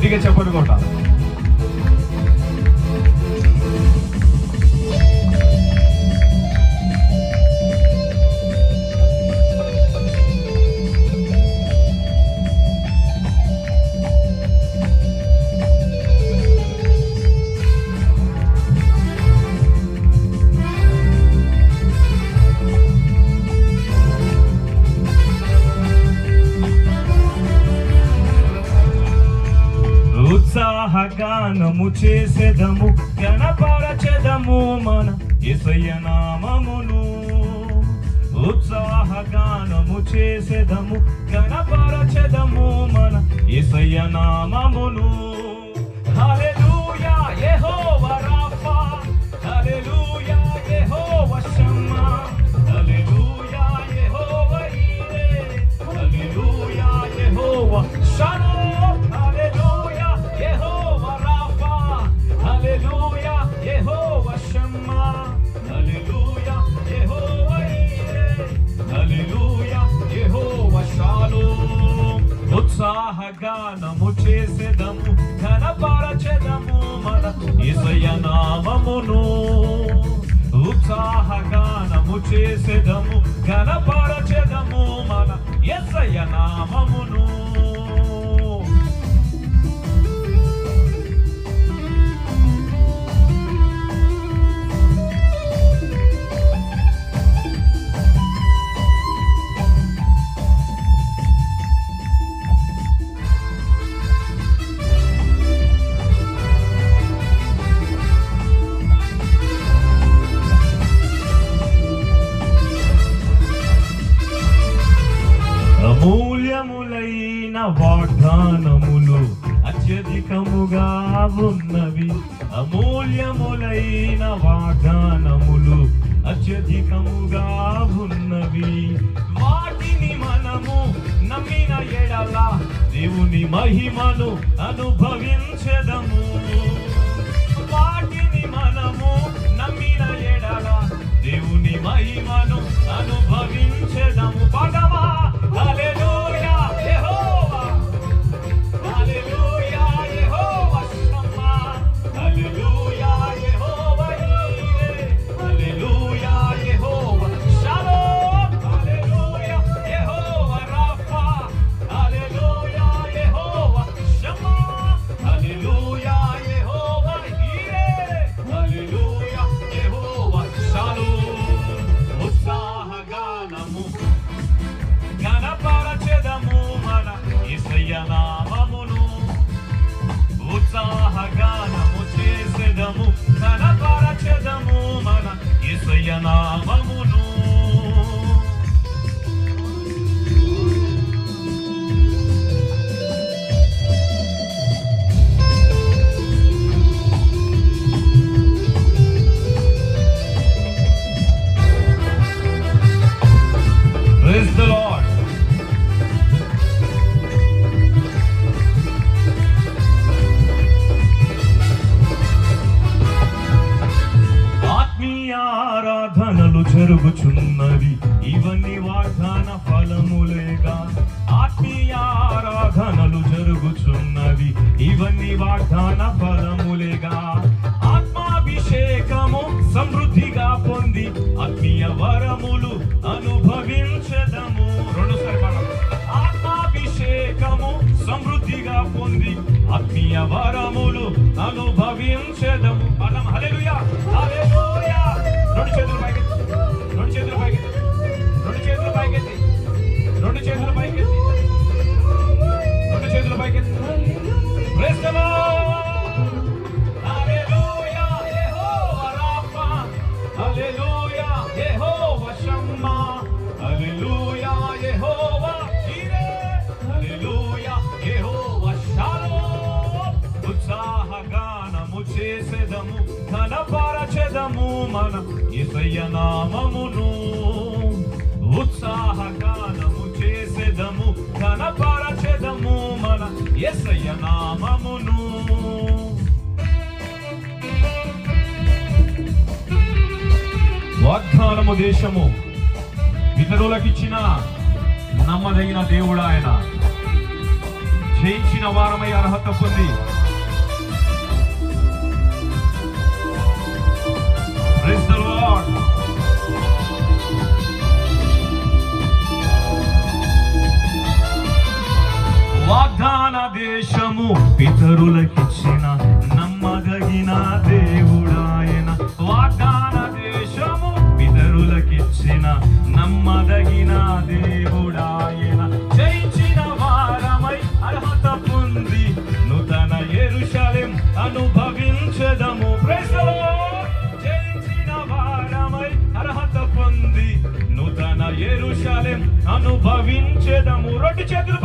గట్టిగా చెప్పండి కొట్ట గానము చేసేదము గణపరచెదము మన ఇసయ నామమును. ఉత్సాహ గానము చేసేదము గణపరచెదము మన ఇసయ నామమును. గానము చేసేదము ఘనపరచెదము మన ఇసయ నామమును. ఉత్సాహగానము చేసేదము ఘనపరచెదము చేసిన వాగ్దానములు అత్యధికముగా ఉన్నవి. అమూల్యములైన వాగ్దానములు అత్యధికముగా ఉన్నవి. వాటిని మనము నమ్మిన ఎడల దేవుని మహిమను అనుభవించదము. Indiana. జరుగుచున్నవి. ఇవన్నీ వాగ్దాన ఫలములేగా. ఆత్మీయ ఆరాధనలు జరుగుచున్నవి. ఇవన్నీ వాగ్దాన ఫలములేగా. ఆత్మాభిషేకము సమృద్ధిగా పొంది ఆత్మీయ వరములు అనుభవించదము. రెండు ఆత్మాభిషేకము సమృద్ధిగా పొంది ఆత్మీయ వరములు అనుభవ గానము చేసేదము ఘనపరచెదము మన ఇసయ్య నామమును. ఉత్సాహగానము చేసేదము ఘనపరచెదము మన ఎసయ్య నామమును. వాగ్దానము దేశము ఇతరులకు ఇచ్చిన నమ్మదగిన దేవుడు ఆయన. జయించిన వారమై అర్హత పొంది Praise the Lord. వాగ్దాన దేశము పితరులకిచ్చిన అనుభవించెదము రెండు చేతులు